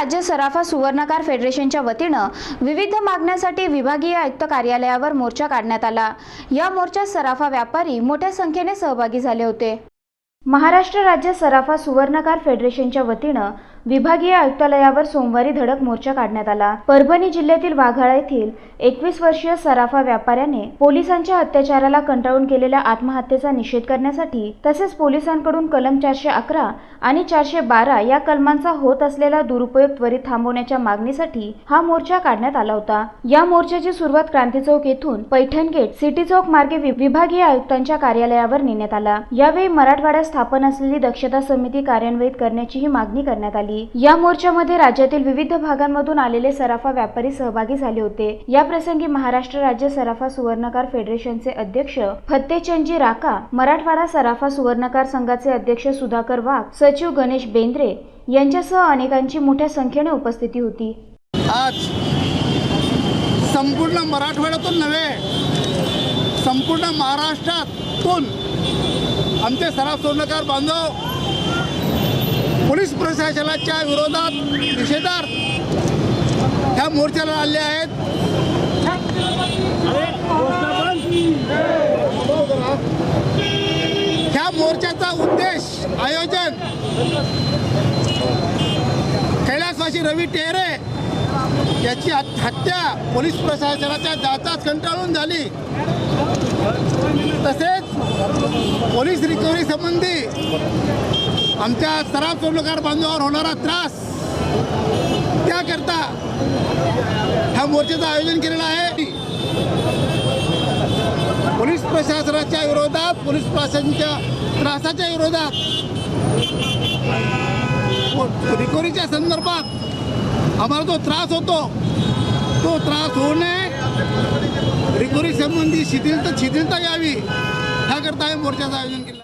राज्य सराफा सुवर्णकार फेडरेशनच्या वतीनं विविध मागण्यासाठी विभागीय आयुक्त कार्यालयावर मोर्चा काढण्यात आला. या मोर्चात सराफा व्यापारी मोठ्या संख्येने सहभागी झाले होते. महाराष्ट्र राज्य सराफा सुवर्णकार फेडरेशनच्या वतीनं विभागीय आयुक्तालयावर सोमवारी धडक मोर्चा काढण्यात आला. परभणी जिल्ह्यातील वाघाळा येथील एकवीस वर्षीय सराफा व्यापाऱ्याने पोलिसांच्या अत्याचाराला कंटाळून केलेल्या आत्महत्येचा निषेध करण्यासाठी तसेच पोलिसांकडून कलम चारशे अकरा आणि चारशे बारा या कलमांचा होत असलेला दुरुपयोग त्वरित थांबवण्याच्या मागणीसाठी हा मोर्चा काढण्यात आला होता. या मोर्चाची सुरुवात क्रांती चौक येथून पैठण गेट सिटी चौक मार्गे वि- विभागीय आयुक्तांच्या कार्यालयावर नेण्यात आला. यावेळी मराठवाड्यात स्थापन असलेली दक्षता समिती कार्यान्वित करण्याचीही मागणी करण्यात आली. या मोर्चामध्ये राज्यातील विविध भागांमधून आलेले सराफा व्यापारी सहभागी झाले होते. या प्रसंगी महाराष्ट्र राज्य सराफा सुवर्णकार फेडरेशनचे अध्यक्ष फत्तेचंदजी राका मराठवाडा सराफा सुवर्णकार संघाचे अध्यक्ष सुधाकर वाघ सचिव गणेश बेंद्रे यांच्यासह अनेकांची मोठ्या संख्येने उपस्थिती होती. आज संपूर्ण मराठवाड्यातून नव्हे संपूर्ण महाराष्ट्रातून आमचे सराफ सुवर्णकार बांधव प्रशासनाच्या विरोधात निषेधार्थ ह्या मोर्चाला आले आहेत. ह्या मोर्चाचा उद्देश आयोजन कैलासवासी रवी टेहरे याची हत्या पोलीस प्रशासनाच्या जाचाच कंटाळून झाली. तसेच पोलीस रिकव्हरी संबंधी आमच्या सराफ चोरलकार बांधवावर होणारा त्रास त्याकरता ह्या मोर्चाचं आयोजन केलेलं आहे. पोलीस प्रशासनाच्या विरोधात पोलीस प्रशासनाच्या त्रासाच्या विरोधात रिकोरीच्या संदर्भात आम्हाला जो त्रास होतो तो त्रास होऊ नये. रिकोरी संबंधी शिथिलता शिथिलता यावी ह्याकरता आम्ही मोर्चाचं आयोजन केलं